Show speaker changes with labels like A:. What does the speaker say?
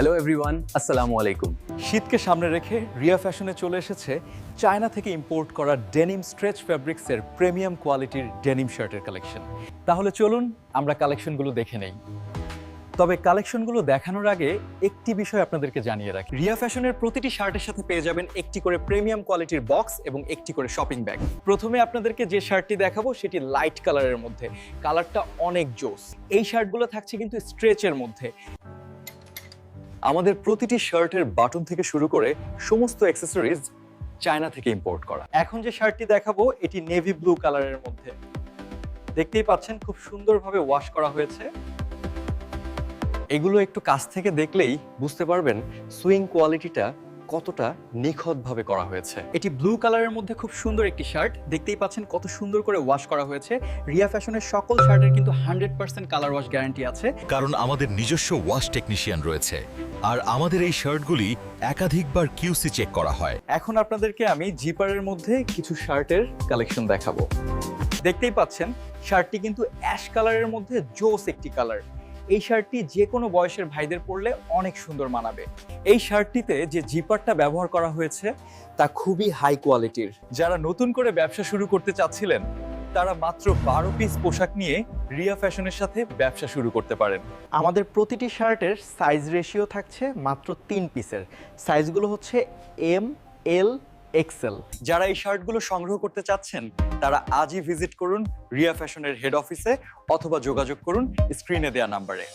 A: Hello everyone আসসালামু আলাইকুম
B: শীতকে সামনে রেখে রিয়া ফ্যাশনে চলে এসেছে চায়না থেকে ইম্পোর্ট করা ডেনিম স্ট্রেচ ফ্যাব্রিক্সের প্রিমিয়াম কোয়ালিটির ডেনিম শার্টের কালেকশন তাহলে চলুন আমরা কালেকশনগুলো দেখে নেই। তবে কালেকশনগুলো দেখানোর আগে একটি বিষয় আপনাদেরকে জানিয়ে রাখি। রিয়া ফ্যাশনের প্রতিটি শার্টের সাথে পেয়ে যাবেন একটি করে প্রিমিয়াম কোয়ালিটির বক্স এবং একটি করে শপিং ব্যাগ প্রথমে আপনাদেরকে যে শার্টটি দেখাবো সেটি লাইট কালারের মধ্যে। কালারটা অনেক জোস। এই শার্টগুলো থাকছে কিন্তু স্ট্রেচের মধ্যে। আমাদের প্রতিটি শার্টের বাটন থেকে শুরু করে সমস্ত অ্যাক্সেসরিজ চায়না থেকে ইম্পোর্ট করা। এখন যে শার্টটি দেখাবো, এটি নেভি ব্লু কালারের মধ্যে। দেখতেই পাচ্ছেন, খুব সুন্দরভাবে ওয়াশ করা হয়েছে। এগুলো একটু কাছ থেকে দেখলেই বুঝতে পারবেন সুইং কোয়ালিটিটা কতটা নিখুঁতভাবে করা হয়েছে? এটি ব্লু কালারের মধ্যে খুব সুন্দর একটি শার্ট দেখতেই পাচ্ছেন কত সুন্দর করে ওয়াশ করা হয়েছে। রিয়া ফ্যাশনের সকল শার্টের কিন্তু hundred percent colour wash guarantee আছে।
C: কারণ আমাদের নিজস্ব ওয়াশ টেকনিশিয়ান রয়েছে। আর আমাদের এই শার্টগুলি একাধিকবার কিউসি চেক করা হয়।
B: এখন আপনাদেরকে আমি জিপারের মধ্যে কিছু শার্টের কালেকশন দেখাবো। দেখতেই পাচ্ছেন শার্টটি কিন্তু অ্যাশ কালারের মধ্যে জোস একটি কালার এই শার্টটি যে কোনো বয়সের ভাইদের পরলে অনেক সুন্দর মানাবে। এই শার্টটিতে যে জিপারটা ব্যবহার করা হয়েছে, তা খুবই হাই কোয়ালিটির। যারা নতুন করে ব্যবসা শুরু করতে চাচ্ছিলেন, তারা মাত্র বারো পিস পোশাক নিয়ে রিয়া ফ্যাশনের সাথে ব্যবসা শুরু করতে পারেন।
D: আমাদের প্রতিটি শার্টের সাইজ রেশিও থাকছে মাত্র তিন পিসের। সাইজগুলো হচ্ছে এম, এল এক্সেল
B: যারা এই শার্টগুলো সংগ্রহ করতে চাচ্ছেন, তারা আজই ভিজিট করুন রিয়া ফ্যাশনের হেড অফিসে অথবা যোগাযোগ করুন স্ক্রিনে দেওয়া নাম্বারে।